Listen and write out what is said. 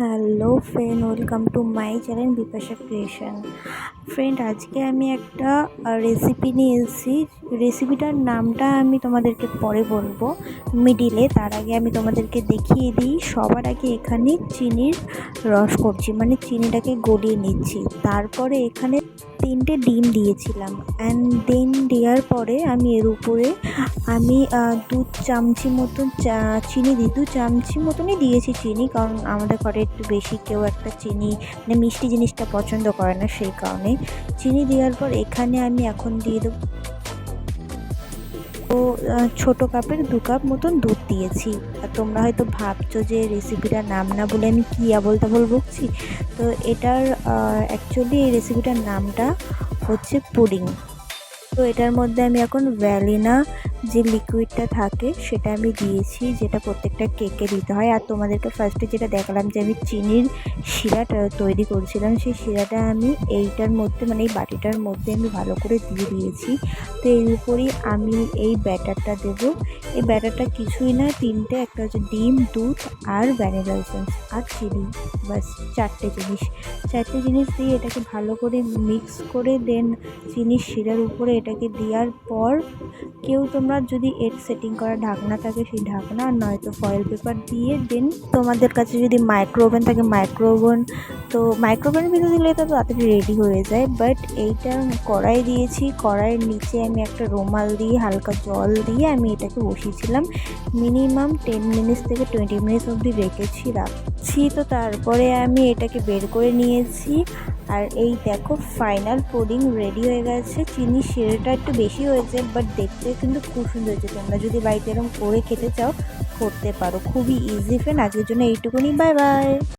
Hello friend, welcome to my channel Bipasha creation. Friend, আজকে আমি একটা রেসিপি নিয়ে এসেছি। রেসিপিটার নামটা আমি তোমাদেরকে পরে বলব। মিডিলে তার আগে আমি তোমাদেরকে দেখিয়ে দিই। সবার আগে এখানে চিনির রস করছি মানে চিনিটাকে গলিয়ে নিচ্ছি। তারপরে এখানে তিনটে ডিম দিয়েছিলাম। অ্যান্ড দেন দেওয়ার পরে আমি এর উপরে আমি দু চামচি মতন চা, চিনি দিই দু চামচি মতনই দিয়েছি চিনি, কারণ আমাদের ঘরে একটু বেশি কেউ একটা চিনি মানে মিষ্টি জিনিসটা পছন্দ করে না, সেই কারণে। চিনি দেওয়ার পর এখানে আমি এখন দিয়ে দেবো ছোটো কাপের দু কাপ মতন দুধ দিয়েছি। আর তোমরা হয়তো ভাবছ যে রেসিপিটার নাম না বলে আমি কী আবল তাবল বকছি? তো এটার অ্যাকচুয়ালি এই রেসিপিটার নামটা হচ্ছে পুডিং তো এটার মধ্যে আমি এখন ভ্যালিনা যে লিকুইডটা থাকে সেটা আমি দিয়েছি, যেটা প্রত্যেকটা কেকে দিতে হয়। আর তোমাদেরকে ফার্স্টে যেটা দেখালাম যে আমি চিনির শিরাটা তৈরি করছিলাম, সেই শিরাটা আমি এইটার মধ্যে মানে এই বাটিটার মধ্যে আমি ভালো করে দিয়ে দিয়েছি। তো এর উপরই আমি এই ব্যাটারটা দেব। এই ব্যাটারটা কিছুই না, তিনটে, একটা হচ্ছে ডিম, দুধ আর ভ্যানিলা এসেন্স আর চিনি বাস চারটে জিনিস। চারটে জিনিস দিয়ে এটাকে ভালো করে মিক্স করে দেন চিনির শিরার উপরে এটাকে দেওয়ার পর কেউ তোমরা যদি এর সেটিং করা ঢাকনা থাকে সেই ঢাকনা আর নয়তো ফয়েল পেপার দিয়ে দেন। তোমাদের কাছে যদি মাইক্রো ওভেন থাকে মাইক্রো ওভেন তো মাইক্রো ওভেনের ভিতরে দিলে তো তাড়াতাড়ি রেডি হয়ে যায় বাট এইটা কড়াই দিয়েছি। কড়াইয়ের নিচে আমি একটা রুমাল দিয়ে, হালকা জল দিয়ে আমি এটাকে বসিয়েছিলাম। মিনিমাম টেন মিনিটস থেকে টোয়েন্টি মিনিটস অবধি রেখেছি রাখছি তো তারপরে আমি এটাকে বের করে নিয়েছি। আর এই দেখো ফাইনাল পুডিং রেডি হয়ে গেছে। চিনি সেরেটা একটু বেশি হয়েছে বাট দেখতে কিন্তু খুব সুন্দর হয়েছে। তোমরা যদি বাড়িতে এরকম করে খেতে চাও, করতে পারো। খুবই ইজি ফ্রেন্ড আজকের জন্য এইটুকুনি। Bye bye